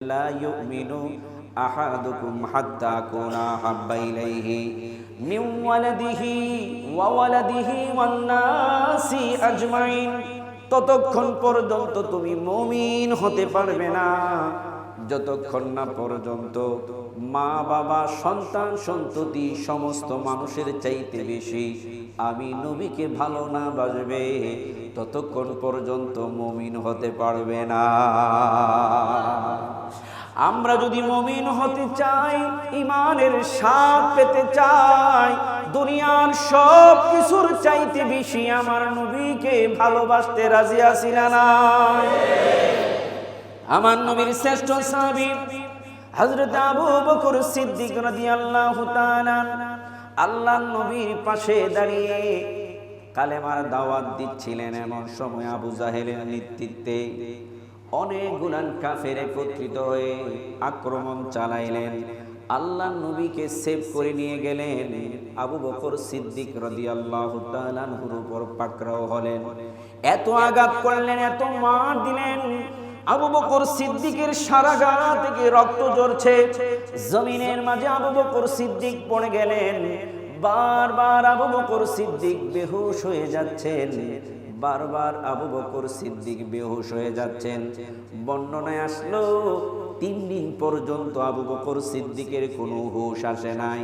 لا يؤمن أحدكم حتى أكون أحب إليه من ولده وولده والناس أجمعين ততক্ষণ পর্যন্ত তুমি মমিন হতে পারবে না যতক্ষণ না পর্যন্ত মা বাবা সন্তান সন্ততি সমস্ত মানুষের চাইতে বেশি আমি নবীকে ভালো না বাসবে, ততক্ষণ পর্যন্ত মমিন হতে পারবে না। আমরা যদি মমিন হতে চাই ইমানের স্বাদ পেতে চাই, দুনিয়ার সব কিছুর চাইতে বেশি আমার নবীকে ভালোবাসতে রাজি আছি না। আমার নবীর শ্রেষ্ঠ সাহাবী হযরত আবু বকর সিদ্দিক রাদিয়াল্লাহু তাআলা আল্লাহর নবীর পাশে দাঁড়িয়ে কালেমার দাওয়াত দিচ্ছিলেন এমন সময় আবু জাহেলের নেতৃত্বে অনেক গুলান কাফের একত্রিত হয়ে আক্রমণ চালাইলেন। আল্লাহ নবীকে সেভ করে নিয়ে গেলেন। আবু বকর সিদ্দিক রাদিয়াল্লাহু তাআলার উপর পাকড়াও হলেন। এত আঘাত করলেন, এত মার দিলেন। আবু বকর সিদ্দিকের থেকে রক্ত জমিনের মাঝে আবু বকর সিদ্দিক পড়ে গেলেন। বারবার আবু বকর সিদ্দিক বেহুশ হয়ে যাচ্ছেন। বারবার আবু বকর সিদ্দিক বেহুশ হয়ে যাচ্ছেন। বর্ণনায় আসলো, তিন দিন পর্যন্ত আবু বকর সিদ্দিকের কোনো হুশ আসে নাই।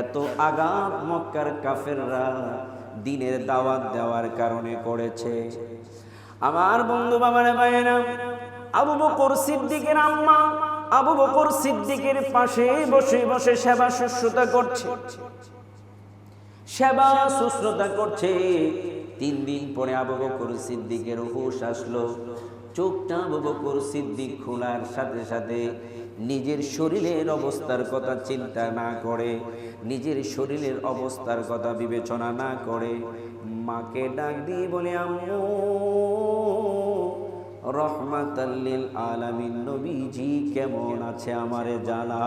এত আঘাত মক্কার কাফেররা দিনের দাওয়াত দেওয়ার কারণে করেছে। আমার বন্ধু বাবার, ভাইয়েরা আবু বকর সিদ্দিকের আম্মা আবু বকর সিদ্দিকের পাশে বসে বসে সেবা শুশ্রূষা করছে। সেবা শুশ্রূষা করছে। তিন দিন পরে আবু বকর সিদ্দিকের হুশ আসলো। চোখটা আবু বকর সিদ্দিক খোলার সাথে সাথে নিজের শরীরের অবস্থার কথা চিন্তা না করে, নিজের শরীরের অবস্থার কথা বিবেচনা না করে মাকে ডাক দিয়ে বলে, আম্মু রহমাতাল্লিল আলামিন, নবীজি কেমন আছে আমারে জানা?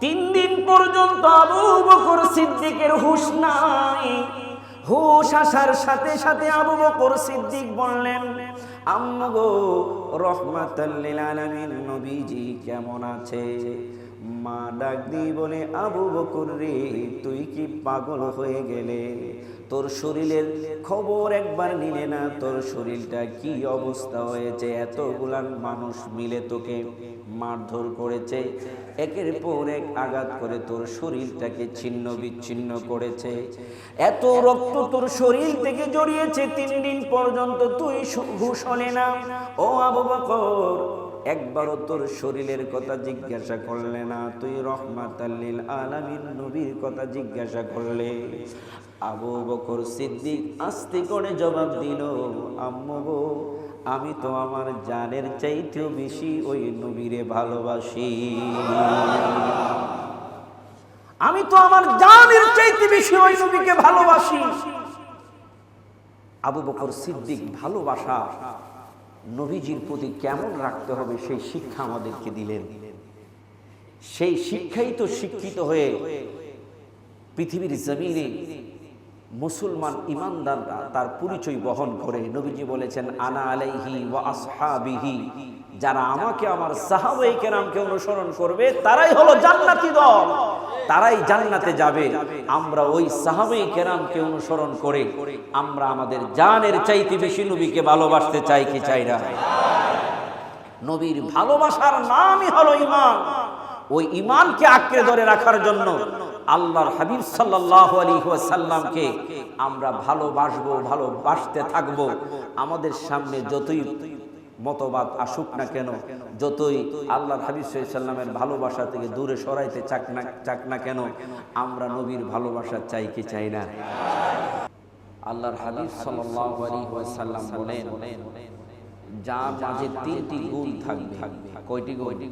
তিন দিন পর্যন্ত আবু বকর সিদ্দিকের হুশ নাই। হুশ আসার সাথে সাথে আবু বকর সিদ্দিক বললেন, আম্মু গো রহমাতাল্লিল আলামিন, নবীজি কেমন আছে? মা ডাক দিয়ে বলে, আবু বকর রে, তুই কি পাগল হয়ে গেলে? তোর শরীরের খবর একবার নিলে না, তোর শরীরটা কি অবস্থা হয়েছে? এতগুলান মানুষ মিলে তোকে মারধর করেছে, একের পর এক আঘাত করে তোর শরীরটাকে ছিন্ন বিচ্ছিন্ন করেছে। এত রক্ত তোর শরীর থেকে জড়িয়েছে, তিন দিন পর্যন্ত তুই হলে না। ও আবু বকর, একবারও তোর শরীরের কথা জিজ্ঞাসা করলে না, তুই রহমাত আলামিন নবীর কথা জিজ্ঞাসা করলে। আবু বকর সিদ্দিক আস্তে করে জবাব দিল, আম্মু গো, আমি তো আমার জানের চাইতেও বেশি ওই নবীরে ভালোবাসি। আমি তো আমার জানের চাইতে বেশি ওই নবীকে ভালোবাসি। আবু বকর সিদ্দিক, ভালোবাসা নবীজির প্রতি কেমন রাখতে হবে সেই শিক্ষা আমাদেরকে দিলেন। সেই শিক্ষাই তো শিক্ষিত হয়ে পৃথিবীর জমিনে মুসলমান ইমানদাররা তার পরিচয় বহন করে। নবীজি বলেছেন, আনা আলাইহি ওয়া আসহাবিহি। যারা আমাকে, আমার সাহাবাই কেরামকে অনুসরণ করবে, তারাই হলো জান্নাতি দল। তারাই জান্নাতে যাবে। আমরা ওই সাহাবাই কেরামকে অনুসরণ করে, আমরা আমাদের জানের চাইতে বেশি নবীকে ভালোবাসতে চাই কি চাই না? নবীর ভালোবাসার নামই হলো ইমান ওই ইমানকে আঁকড়ে ধরে রাখার জন্য আল্লাহর হাবিব সাল্লাহ আলী সাল্লামকে আমরা ভালোবাসবো, ভালোবাসতে থাকব। আমাদের সামনে যতই মতবাদ আসুক না কেন, যতই আল্লাহর হাবিব সাল্লামের ভালোবাসা থেকে দূরে সরাইতে চাক না চাক না কেন, আমরা নবীর ভালোবাসা চাই কি চাই না? আল্লাহর হাবিব সাল্লাহ আলী বলেন যার মাঝে তিনটি গুণ থাকবে। কয়টি কয়টি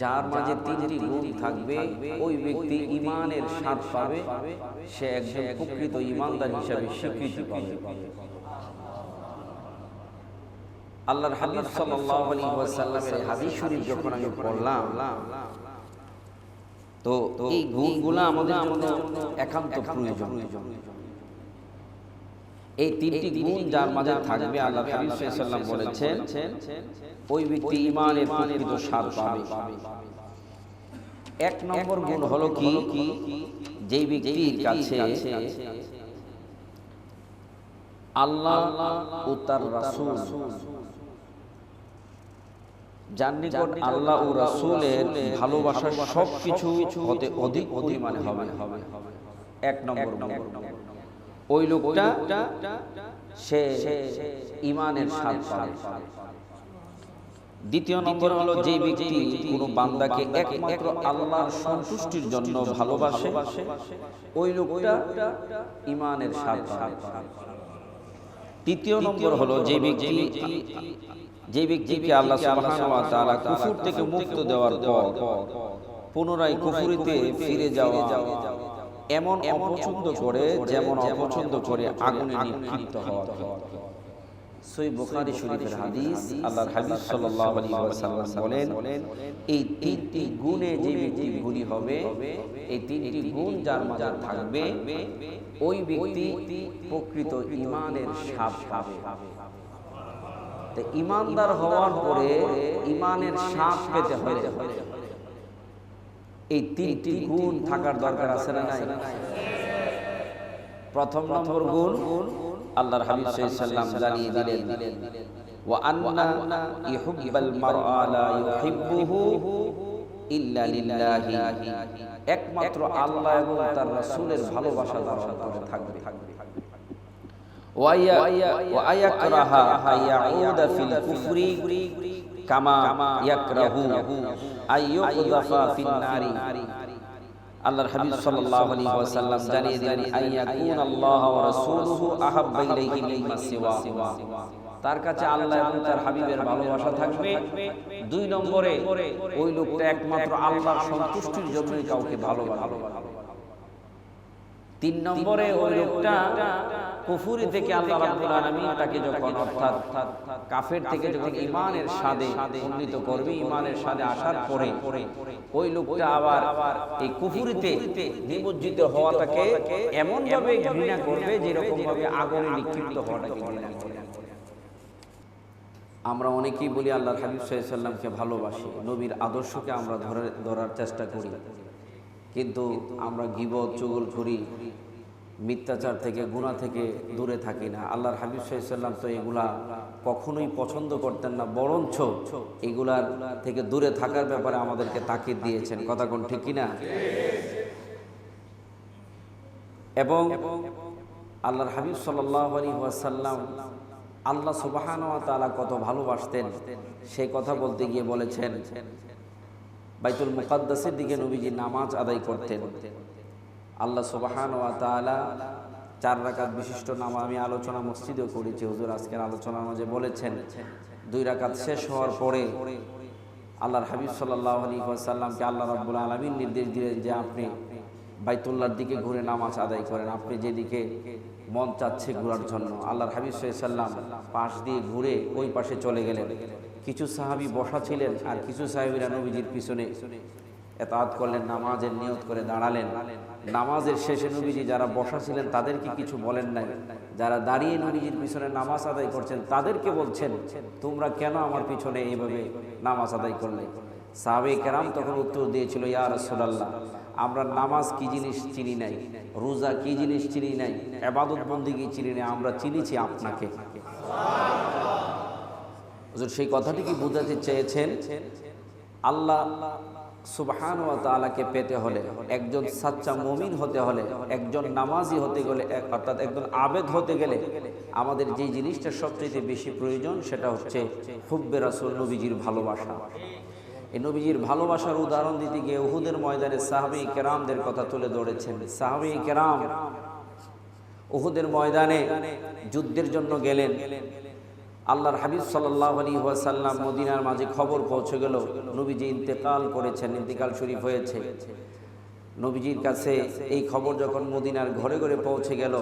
যার মাঝে তিনটি গুণ থাকবে ওই ব্যক্তি ইমানের স্বাদ পাবে সে একজন প্রকৃত ইমানদার হিসাবে স্বীকৃতি পাবে। আল্লাহর হাবিব সাল্লাল্লাহু আলাইহি ওয়াসাল্লামের হাদিস শরীফ যখন আমি পড়লাম তো এই গুণগুলো আমাদের জন্য একান্ত প্রয়োজন এই তিনটি গুণ যার মাঝে থাকবে আল্লাহ হাবিব সাল্লাল্লাহু বলেছেন ওই ব্যক্তি ইমানের প্রকৃত স্বাদ পাবে। এক নম্বর গুণ হলো কি? যেই ব্যক্তির কাছে আল্লাহ ও তার রাসূল। যার নিকট আল্লাহ ও রাসূলের ভালোবাসার সব কিছু হতে অধিক পরিমাণে হবে। এক নম্বর গুণ। ওই লোকটা সে ইমানের স্বাদ পাবে। দ্বিতীয় নম্বর হলো যে ব্যক্তি কোনো বান্দাকে একমাত্র আল্লাহর সন্তুষ্টির জন্য ভালোবাসে ওই লোকটা ইমানের স্বাদ পাবে। তৃতীয় নম্বর হলো যে ব্যক্তি যে ব্যক্তিকে আল্লাহ সুবহানাহু ওয়া তাআলা কুফর থেকে মুক্ত দেওয়ার পর পুনরায় কুফরিতে ফিরে যাওয়া এমন অপছন্দ করে, যেমন অপছন্দ করে আগুনে নিক্ষিপ্ত হওয়া। সই বুখারী শরীফের হাদিস, আল্লাহর হাবিব সাল্লাল্লাহু আলাইহি ওয়াসাল্লাম বলেন, এই তিনটি গুণে যে ব্যক্তি গুণী হবে, এই তিনটি গুণ যার মাঝে থাকবে, ওই ব্যক্তি প্রকৃত ঈমানের স্বাদ পাবে। তো ঈমানদার হওয়ার পরে ঈমানের স্বাদ পেতে হলে এই তিনটি গুণ থাকার দরকার আছে না নাই? প্রথম নম্বর গুণ আল্লাহর হাবিব সাল্লাল্লাহু জানিয়ে দিলেন। আন্না ইহুব্বাল মারআ লা ইউহিব্বুহু ইল্লা লিল্লাহি। একমাত্র আল্লাহ এবং তার রাসূলের ভালোবাসা তার অন্তরে থাকবে। ওয়া আয়াকরাহা আয়াউদা ফিল কুফরি। কামা ইয়াকরাহু আইয়ুকযাফা ফিন নারি আল্লাহর হাবিব সাল্লাল্লাহু আলাইহি ওয়াসাল্লাম জানিয়ে দিলেন আইয়াকুন আল্লাহ ওয়া রাসূলুহু আহাব্বা ইলাইহি মিম্মা সিওয়াহুমা তার কাছে আল্লাহ এবং তার হাবিবের ভালোবাসা থাকবে। দুই নম্বরে ওই লোকটা একমাত্র আল্লাহর সন্তুষ্টির জন্যই কাউকে ভালোবাসে। তিন নম্বরে ওই লোকটা কুফুরি থেকে আল্লাহ রাব্বুল আলামিন তাকে যখন অর্থাৎ কাফের থেকে যখন ঈমানের স্বাদে উন্নীত করবে ইমানের স্বাদে আসার পরে ওই লোকটা আবার এই কুফুরিতে নিমজ্জিত হওয়াটাকে এমন ভাবে ঘৃণা করবে যেরকম ভাবে আগুনে নিক্ষিপ্ত হওয়াটাকে ঘৃণা করবে আমরা অনেকেই বলি আল্লাহ হাবিব সাল্লামকে ভালোবাসি নবীর আদর্শকে আমরা ধরে ধরার চেষ্টা করি। কিন্তু আমরা গিবত চুগল করি মিথ্যাচার থেকে গুণা থেকে দূরে থাকি না। আল্লাহর হাবিব সাল্লাম তো এগুলা কখনোই পছন্দ করতেন না, বরঞ্চ এগুলার থেকে দূরে থাকার ব্যাপারে আমাদেরকে তাকিদ দিয়েছেন। কথা কোন ঠিক কিনা? এবং আল্লাহর হাবিব সাল্লাহ আলী ওয়াসাল্লাম আল্লাহ সুবাহান তালা কত ভালোবাসতেন সেই কথা বলতে গিয়ে বলেছেন, বাইতুল মুকাদ্দাসের দিকে নবীজি নামাজ আদায় করতেন। আল্লাহ সুবাহান ওয়া তাআলা চার রাকাত বিশিষ্ট নামা আমি আলোচনা মসজিদেও করেছি। হুজুর আজকের আলোচনার মাঝে বলেছেন, দুই রাকাত শেষ হওয়ার পরে আল্লাহর হাবিব সাল্লাহ আলী সাল্লামকে আল্লাহ রাব্বুল আলমিন নির্দেশ দিলেন যে আপনি বাইতুল্লার দিকে ঘুরে নামাজ আদায় করেন। আপনি যেদিকে মন চাচ্ছে ঘোরার জন্য। আল্লাহর হাবিব সাল্লাম পাশ দিয়ে ঘুরে ওই পাশে চলে গেলেন। কিছু সাহাবি বসা ছিলেন আর কিছু সাহাবিরা নবীজির পিছনে এতাত করলেন, নামাজের নিয়ত করে দাঁড়ালেন। নামাজের শেষে নবীজি যারা বসা ছিলেন, তাদেরকে কিছু বলেন নাই। যারা দাঁড়িয়ে নবীজির পিছনে নামাজ আদায় করছেন, তাদেরকে বলছেন, তোমরা কেন আমার পিছনে এইভাবে নামাজ আদায় করলে? সাহাবে কেরাম তখন উত্তর দিয়েছিল, ইয়া রাসূলুল্লাহ, আমরা নামাজ কি জিনিস চিনি নাই? রোজা কি জিনিস চিনি নাই? এবাদত বন্দিগি চিনি নাই? আমরা চিনিছি আপনাকে। সেই কথাটি কি বোঝাতে চেয়েছেন? আল্লাহ সুবহান ওয়া তাআলাকে পেতে হলে, একজন সাচ্চা মুমিন হতে হলে, একজন নামাজি হতে গেলে অর্থাৎ একজন আবেদ হতে গেলে আমাদের যে জিনিসটা সবচেয়ে বেশি প্রয়োজন সেটা হচ্ছে হুব্বে রাসূল নবীজির ভালোবাসা। এই নবীজির ভালোবাসার উদাহরণ দিতে গিয়ে উহুদের ময়দানে সাহাবী কেরামদের কথা তুলে ধরেছেন। সাহাবী কেরাম উহুদের ময়দানে যুদ্ধের জন্য গেলেন। আল্লাহর হাবিব সাল্লাহ আলী মদিনার মাঝে খবর পৌঁছে গেল। নবীজি ইন্তেকাল করেছেন, ইন্তেকাল শরীফ হয়েছে। নবীজির কাছে এই খবর যখন মদিনার ঘরে ঘরে পৌঁছে গেল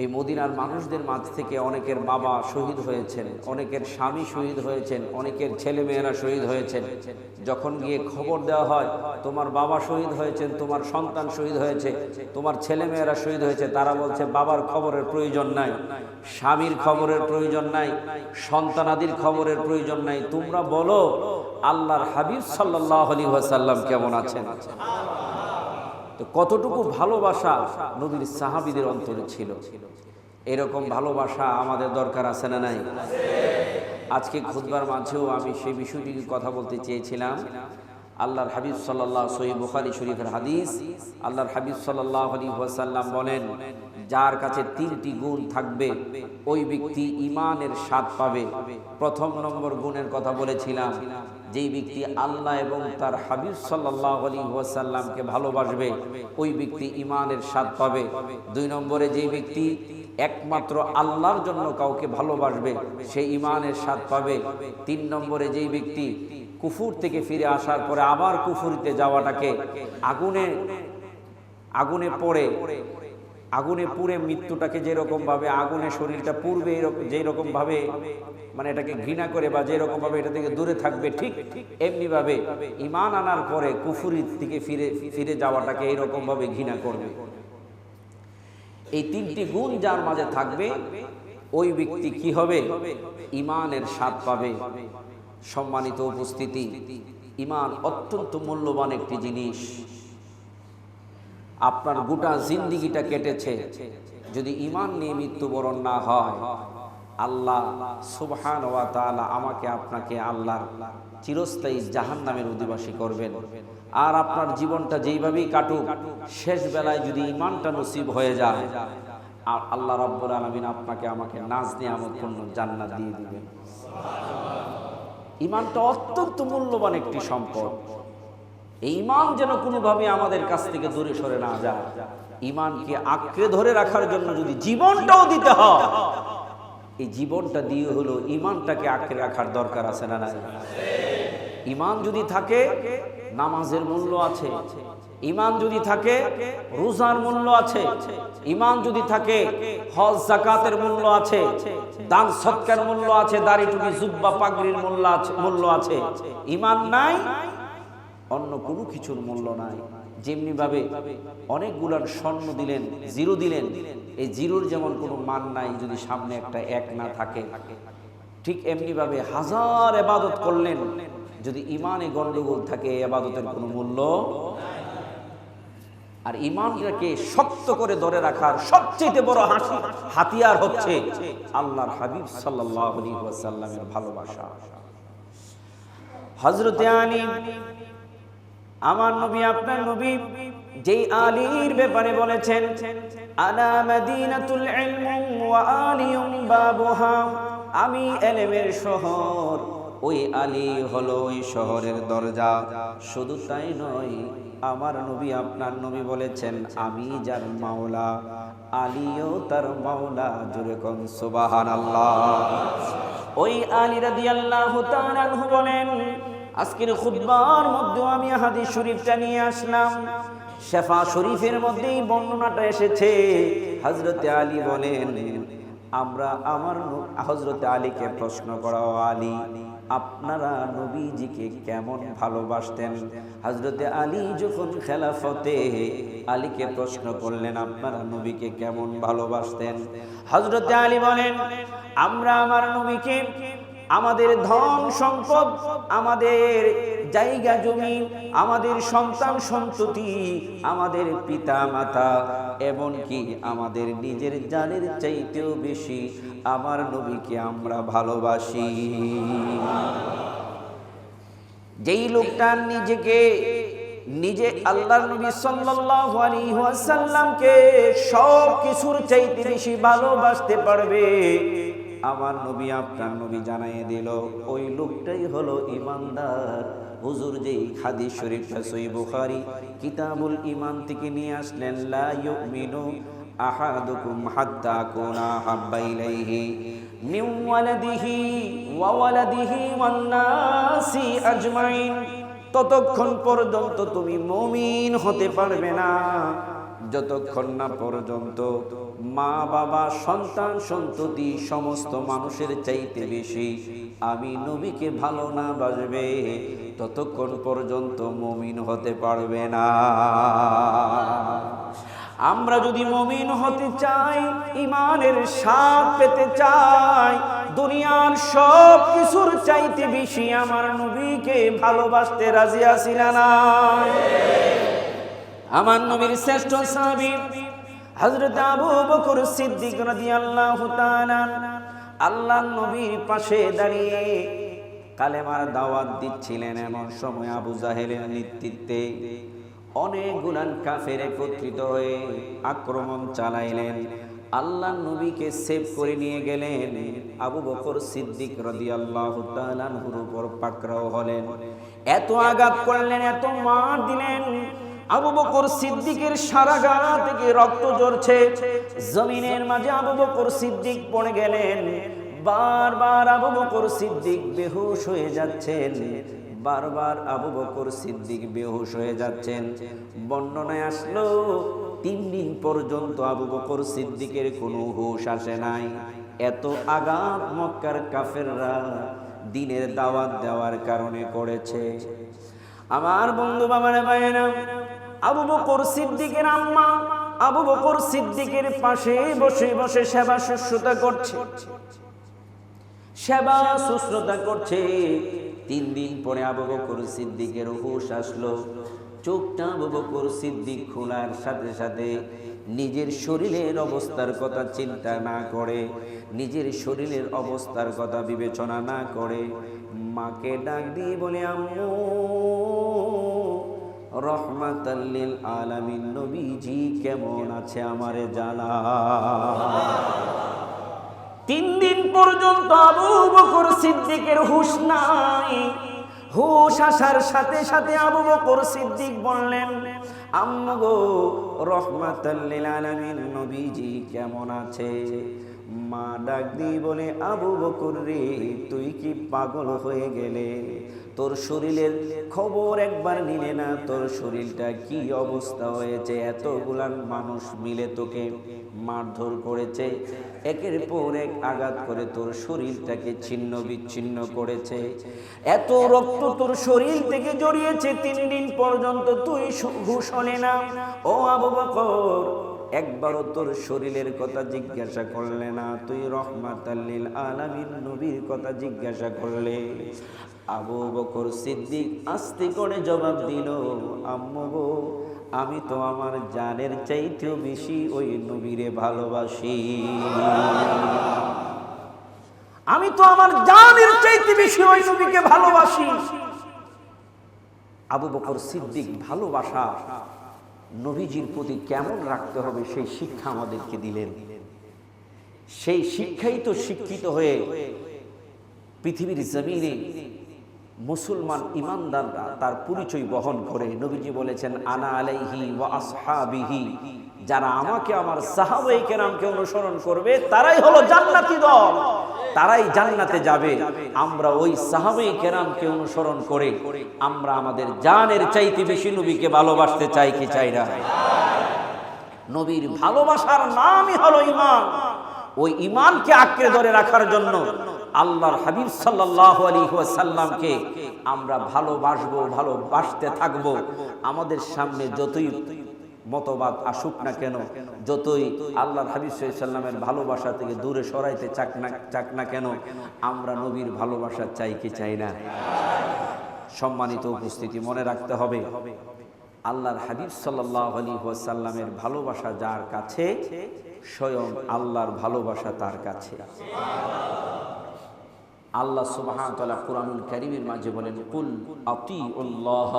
এই মদিনার মানুষদের মাঝ থেকে অনেকের বাবা শহীদ হয়েছেন, অনেকের স্বামী শহীদ হয়েছেন, অনেকের ছেলে মেয়েরা শহীদ হয়েছেন। যখন গিয়ে খবর দেওয়া হয়, তোমার বাবা শহীদ হয়েছেন, তোমার সন্তান শহীদ হয়েছে, তোমার ছেলে মেয়েরা শহীদ হয়েছে তারা বলছে, বাবার খবরের প্রয়োজন নাই, স্বামীর খবরের প্রয়োজন নাই, সন্তানাদির খবরের প্রয়োজন নাই। তোমরা বলো, আল্লাহর হাবিব সাল্লাহ আলী ওয়াসাল্লাম কেমন আছেন? তো কতটুকু ভালোবাসা নবীর সাহাবিদের অন্তরে ছিল? এরকম ভালোবাসা আমাদের দরকার আছে না নাই? আজকে খুদবার মাঝেও আমি সেই বিষয়টি কথা বলতে চেয়েছিলাম। আল্লাহর হাবিব সাল্লাহ সহি বুখারি শরীফের হাদিস, আল্লাহর হাবিব সাল্লাহ আলী ওয়াসাল্লাম বলেন যার কাছে তিনটি গুণ থাকবে, ওই ব্যক্তি ইমানের স্বাদ পাবে। প্রথম নম্বর গুণের কথা বলেছিলাম, যেই ব্যক্তি আল্লাহ এবং তার হাবিব সাল্লাহ আলী ভালোবাসবে, ওই ব্যক্তি ইমানের স্বাদ পাবে। দুই নম্বরে যেই ব্যক্তি একমাত্র আল্লাহর জন্য কাউকে ভালোবাসবে, সে ইমানের স্বাদ পাবে। তিন নম্বরে যেই ব্যক্তি কুফুর থেকে ফিরে আসার পরে আবার কুফুরিতে যাওয়াটাকে আগুনে আগুনে পড়ে আগুনে পুড়ে মৃত্যুটাকে যেরকম ভাবে আগুনে শরীরটা পূর্বে যেই রকম ভাবে মানে এটাকে ঘৃণা করে বা যেরকম ভাবে এটা থেকে দূরে থাকবে, ঠিক এমনি ভাবে ইমান আনার পরে কুফুরি থেকে ফিরে ফিরে যাওয়াটাকে এইরকম ভাবে ঘৃণা করবে। এই তিনটি গুণ যার মাঝে থাকবে, ওই ব্যক্তি কি হবে? ইমানের স্বাদ পাবে। সম্মানিত উপস্থিতি ইমান অত্যন্ত মূল্যবান একটি জিনিস। আপনার গোটা জিন্দিগিটা কেটেছে। যদি ইমান নিয়ে মৃত্যুবরণ না হয়, আল্লাহ সুবহান ওয়া তাআলা আমাকে আপনাকে আল্লাহর চিরস্থায়ী জাহান নামের অধিবাসী করবেন। আর আপনার জীবনটা যেইভাবেই কাটুক, শেষ বেলায় যদি ইমানটা নসিব হয়ে যায়, আর আল্লাহ রাব্বুল আলামিন আপনাকে আমাকে নাজ নিয়ামতপূর্ণ জান্নাত দিয়ে দিবেন। ইমানটা অত্যন্ত মূল্যবান একটি সম্পদ। এই ইমান যেন কোনোভাবে আমাদের কাছ থেকে দূরে সরে না যায়। ইমানকে আঁকড়ে ধরে রাখার জন্য যদি জীবনটাও দিতে হয়, এই জীবনটা দিয়ে হলো ইমানটাকে আঁকড়ে রাখার দরকার আছে না না ইমান যদি থাকে, নামাজের মূল্য আছে। ইমান যদি থাকে, রোজার মূল্য আছে। ইমান যদি থাকে, হজ জাকাতের মূল্য আছে। দান সৎকার মূল্য আছে, দাড়ি টুপি, জুব্বা, পাগড়ির মূল্য আছে মূল্য আছে। ইমান নাই অন্য কোনো কিছুর মূল্য নাই। যেমনি ভাবে অনেকগুলার স্বর্ণ দিলেন, জিরো দিলেন, এই জিরোর যেমন কোনো মান নাই যদি সামনে একটা এক না থাকে। ঠিক এমনি ভাবে হাজার এবাদত করলেন, যদি ইমানে গন্ডগোল থাকে এবাদতের কোনো মূল্য আর ইমানটাকে শক্ত করে ধরে রাখার সবচেয়ে বড় হাসি, হাতিয়ার হচ্ছে আল্লাহর হাবিব সাল্লাল্লাহু আলাইহি ওয়াসাল্লামের ভালোবাসা। হযরতে আলী আমার নবী, আপনার নবী যেই আলীর ব্যাপারে বলেছেন আনা মাদিনাতুল ইলম ওয়া আলিয়ুম বাবুহা আমি এলেমের শহর, ওই আলী হলো ওই শহরের দরজা। শুধু তাই নয়, আমার নবী, আপনার নবী বলেছেন, আমি যার মাওলা, আলীও তার মাওলা জুড়ে কোন সুবহানাল্লাহ। ওই আলী রাদিয়াল্লাহু তাআলা বলেন আজকের খুতবার মধ্যে আমি হাদিস শরীফটা নিয়ে আসলাম। শেফা শরীফের মধ্যেই বর্ণনাটা এসেছে। হজরতে আলী বলেন, আমরা আমার হজরত আলীকে প্রশ্ন করা আলী, আপনারা নবীজিকে কেমন ভালোবাসতেন? হজরতে আলী যখন খেলাফতে আলীকে প্রশ্ন করলেন, আপনারা নবীকে কেমন ভালোবাসতেন? হজরতে আলী বলেন, আমরা আমার নবীকে আমাদের ধন সম্পদ, আমাদের জায়গা জমি, আমাদের সন্তান সন্ততি, আমাদের পিতা মাতা এমনকি আমাদের নিজের জানের চাইতেও বেশি আমার নবীকে আমরা ভালোবাসি। যেই লোকটা নিজেকে, নিজে আল্লাহর নবী ওয়াসাল্লামকে সব কিছুর চাইতে বেশি ভালোবাসতে পারবে আমার নবী আপনার নবী জানাই দিল, ওই লোকটাই হলো ইমানদার। হুজুর যেই হাদিস শরীফটা সই বুখারি, কিতাবুল ইমান থেকে নিয়ে আসলেন, লা ইউমিনু আহাদুকুম হাত্তা কুনা হাব্বা ইলাইহি ওয়ালাদিহি ওয়া ওয়ালাদিহি ওয়ান নাসি আজমাইন। ততক্ষণ পর্যন্ত তুমি মুমিন হতে পারবে না। যতক্ষণ না পর্যন্ত মা, বাবা, সন্তান, সন্ততি সমস্ত মানুষের চাইতে বেশি আমি নবীকে ভালো না বাসবে, ততক্ষণ পর্যন্ত মমিন হতে পারবে না আমরা যদি মমিন হতে চাই ইমানের স্বাদ পেতে চাই, দুনিয়ার সব কিছুর চাইতে বেশি আমার নবীকে ভালোবাসতে রাজি আছি না? আমার নবীর শ্রেষ্ঠ সাহাবী হযরত আবু বকর সিদ্দিক রাদিয়াল্লাহু তাআলা আল্লাহর নবীর পাশে দাঁড়িয়ে কালেমার দাওয়াত দিচ্ছিলেন এমন সময় আবু জাহেলের নেতৃত্বে অনেক গুলান কাফের একত্রিত হয়ে আক্রমণ চালাইলেন। আল্লাহ নবীকে সেভ করে নিয়ে গেলেন। আবু বকর সিদ্দিক রাদিয়াল্লাহু তাআলার উপর পাকড়াও হলেন। এত আঘাত করলেন, এত মার দিলেন। আবু বকর সিদ্দিকের সারা গা থেকে রক্ত ঝরছে। জমিনের মাঝে আবু বকর সিদ্দিক পড়ে গেলেন। বারবার আবু বকর সিদ্দিক বেহুশ হয়ে যাচ্ছেন। বারবার আবু বকর সিদ্দিক বেহুশ হয়ে যাচ্ছেন। বর্ণনায় আসলো, তিন দিন পর্যন্ত আবু বকর সিদ্দিকের কোনো হুশ আসে নাই। এত আঘাত মক্কার কাফেররা দিনের দাওয়াত দেওয়ার কারণে করেছে। আমার বন্ধু বাবারে, ভাইয়েরা আবু বকর সিদ্দিকের আম্মা আবু বকর সিদ্দিকের পাশে বসে বসে সেবা শুশ্রূষা করছে। সেবা শুশ্রূষা করছে। তিন দিন পরে আবু বকর সিদ্দিকের হুশ আসলো। চোখটা আবু বকর সিদ্দিক খোলার সাথে সাথে নিজের শরীরের অবস্থার কথা চিন্তা না করে, নিজের শরীরের অবস্থার কথা বিবেচনা না করে মাকে ডাক দিয়ে বলে, আম্মু রহমাতাল্লিল আলামিন, নবীজি কেমন আছে আমারে জানা? তিন দিন পর্যন্ত আবু বকর সিদ্দিকের হুশ নাই। হুশ আসার সাথে সাথে আবু বকর সিদ্দিক বললেন, আম্মু গো রহমাতাল্লিল আলামিন, নবীজি কেমন আছে? মা ডাক দিয়ে বলে, আবু বকর রে, তুই কি পাগল হয়ে গেলে? তোর শরীরের খবর একবার নিলে না, তোর শরীরটা কি অবস্থা হয়েছে? এতগুলান মানুষ মিলে তোকে মারধর করেছে, একের পর এক আঘাত করে তোর শরীরটাকে ছিন্ন বিচ্ছিন্ন করেছে। এত রক্ত তোর শরীর থেকে জড়িয়েছে, তিন দিন পর্যন্ত তুই ঘুষণে না। ও আবু বকর একবারও তোর শরীরের কথা জিজ্ঞাসা করলে না, তুই রহমাত আল্লিল আলামিন নবীর কথা জিজ্ঞাসা করলে। আবু বকর সিদ্দিক আস্তে করে জবাব দিল, আম্মু গো, আমি তো আমার জানের চাইতেও বেশি ওই নবীরে ভালোবাসি। আমি তো আমার জানের চাইতে বেশি ওই নবীকে ভালোবাসি। আবু বকর সিদ্দিক ভালোবাসা নবীজির প্রতি কেমন রাখতে হবে সেই শিক্ষা আমাদেরকে দিলেন। সেই শিক্ষাই তো শিক্ষিত হয়ে পৃথিবীর জমিনে মুসলমান ইমানদাররা তার পরিচয় বহন করে। নবীজি বলেছেন, আনা আলাইহি ওয়া আসহাবিহি। যারা আমাকে, আমার সাহাবাই কেরামকে অনুসরণ করবে, তারাই হলো জান্নাতি দল। তারাই জান্নাতে যাবে। আমরা ওই সাহাবাই কেরামকে অনুসরণ করে, আমরা আমাদের জানের চাইতে বেশি নবীকে ভালোবাসতে চাই কি চাই না? নবীর ভালোবাসার নামই হলো ইমান ওই ইমানকে আঁকড়ে ধরে রাখার জন্য আল্লাহর হাবিব সাল্লাহ আলী সাল্লামকে আমরা ভালোবাসবো, ভালোবাসতে থাকব। আমাদের সামনে যতই মতবাদ আসুক না কেন, যতই আল্লাহর হাবিব সাল্লামের ভালোবাসা থেকে দূরে সরাইতে চাক না চাক না কেন, আমরা নবীর ভালোবাসা চাই কি চাই না? সম্মানিত উপস্থিতি মনে রাখতে হবে, আল্লাহর হাবিব সাল্লাহ আলী সাল্লামের ভালোবাসা যার কাছে, স্বয়ং আল্লাহর ভালোবাসা তার কাছে। আল্লাহ সুবহান তাআলা কুরআনুল কারীমের মাঝে বলেন, কুল আতিউল্লাহ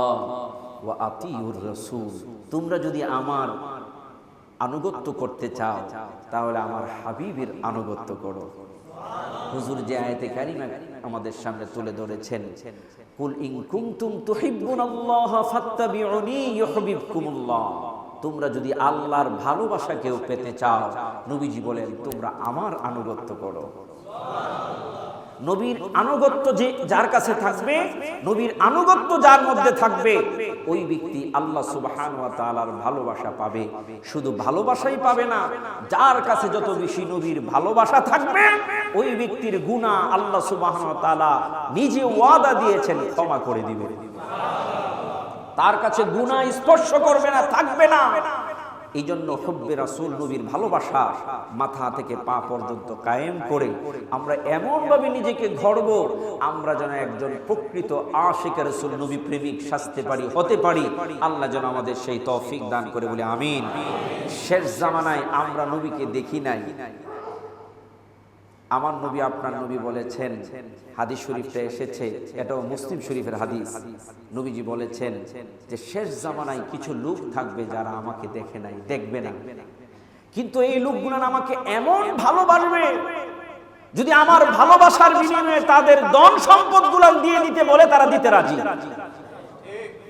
ওয়া আতিউর রাসূল। তোমরা যদি আমার আনুগত্য করতে চাও, তাহলে আমার হাবিবের আনুগত্য করো। হুজুর যে আয়াতে কারিমা আমাদের সামনে তুলে ধরেছেন, কুল ইন কুনতুম তুহিব্বুনাল্লাহ ফাত্তাবিউনি ইউহিব্বুকুমুল্লাহ। তোমরা যদি আল্লাহর ভালোবাসা কেউ পেতে চাও, নবীজি বলেন, তোমরা আমার আনুগত্য করো। নবীর আনুগত্য যে যার কাছে থাকবে, নবীর আনুগত্য যার মধ্যে থাকবে, ওই ব্যক্তি আল্লাহ সুবহান ভালোবাসা পাবে। শুধু ভালোবাসাই পাবে না, যার কাছে যত বেশি নবীর ভালোবাসা থাকবে, ওই ব্যক্তির গুনাহ আল্লাহ সুবহান তাআলা নিজে ওয়াদা দিয়েছেন, ক্ষমা করে দিবেন। তার কাছে গুণা স্পর্শ করবে না, থাকবে না। এই জন্য হব্বে রাসুল নবীর ভালোবাসা মাথা থেকে পা পর্যন্ত কায়েম করে আমরা এমনভাবে নিজেকে ঘড়ব আমরা যেন একজন প্রকৃত আশিকা রসুল নবী প্রেমিক সাজতে পারি, হতে পারি। আল্লাহ যেন আমাদের সেই তৌফিক দান করে বলে আমিন। শেষ জামানায় আমরা নবীকে দেখি নাই। আমার নবী আপনার নবী বলেছেন, হাদিস শরীফটা এসেছে, এটাও মুসলিম শরীফের হাদিস। নবীজি বলেছেন যে শেষ জামানায় কিছু লোক থাকবে যারা আমাকে দেখে নাই, দেখবে না। কিন্তু এই লোকগুলো আমাকে এমন ভালোবাসবে, যদি আমার ভালোবাসার বিনিময়ে তাদের ধন সম্পদ দিয়ে দিতে বলে তারা দিতে রাজি।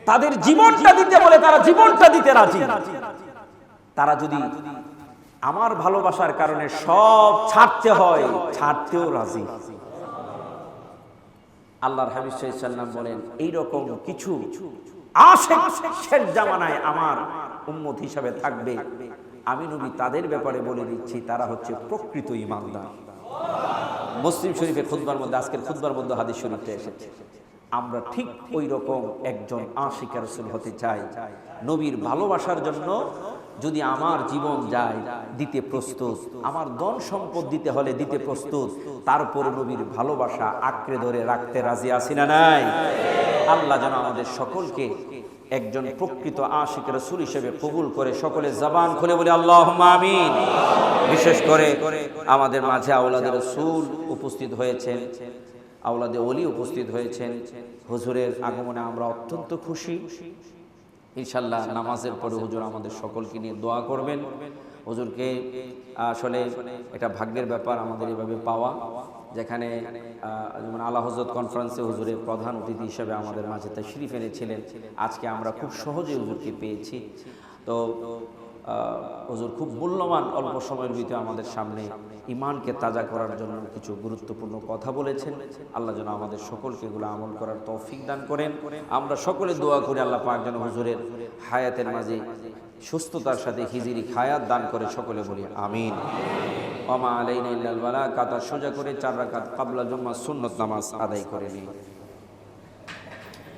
তাদের জীবনটা দিতে বলে তারা জীবনটা দিতে রাজি। তারা যদি আমার ভালোবাসার কারণে সব ছাড়তে হয়, ছাড়তেও রাজি। আল্লাহর হাবিব সাল্লাম বলেন, এইরকম কিছু আশেক শেষ জামানায় আমার উম্মত হিসাবে থাকবে। আমি নবী তাদের ব্যাপারে বলে দিচ্ছি, তারা হচ্ছে প্রকৃত ইমানদার মুসলিম শরীফের খুদবার মধ্যে, আজকের খুদবার মধ্যে হাদিস শরীফটা এসেছে। আমরা ঠিক ওই রকম একজন আশিকার হতে চাই। নবীর ভালোবাসার জন্য যদি আমার জীবন যায় দিতে প্রস্তুত, আমার ধন সম্পদ দিতে হলে দিতে প্রস্তুত, তারপরে নবীর ভালোবাসা আঁকড়ে ধরে রাখতে রাজি আছি না নাই? আল্লাহ যেন আমাদের সকলকে একজন প্রকৃত আশিক রসুল হিসেবে কবুল করে সকলে জবান খুলে বলে আল্লাহ আমিন। বিশেষ করে আমাদের মাঝে আওলাদের রসুল উপস্থিত হয়েছেন, আওলাদে অলি উপস্থিত হয়েছেন। হুজুরের আগমনে আমরা অত্যন্ত খুশি। ইনশাল্লাহ নামাজের পরে হুজুর আমাদের সকলকে নিয়ে দোয়া করবেন। হুজুরকে, আসলে এটা ভাগ্যের ব্যাপার আমাদের এভাবে পাওয়া, যেখানে যেমন আল্লাহ হজরত কনফারেন্সে হুজুরের প্রধান অতিথি হিসেবে আমাদের মাঝে তশরিফ এনেছিলেন। আজকে আমরা খুব সহজে হুজুরকে পেয়েছি। তো হুজুর খুব মূল্যবান অল্প সময়ের ভিতরে আমাদের সামনে ইমানকে তাজা করার জন্য কিছু গুরুত্বপূর্ণ কথা বলেছেন। আল্লাহ যেন আমাদের সকলকে এগুলো আমল করার তৌফিক দান করেন। আমরা সকলে দোয়া করি আল্লাহ পাক যেন হুজুরের হায়াতের মাঝে সুস্থতার সাথে হিজিরি খায়াত দান করে সকলে বলি, আমিন। ওমা আলাইনা ইল্লাল বালা কাতা সোজা করে চার রাকাত কাবলা জুম্মা সুন্নত নামাজ আদায় করে নিই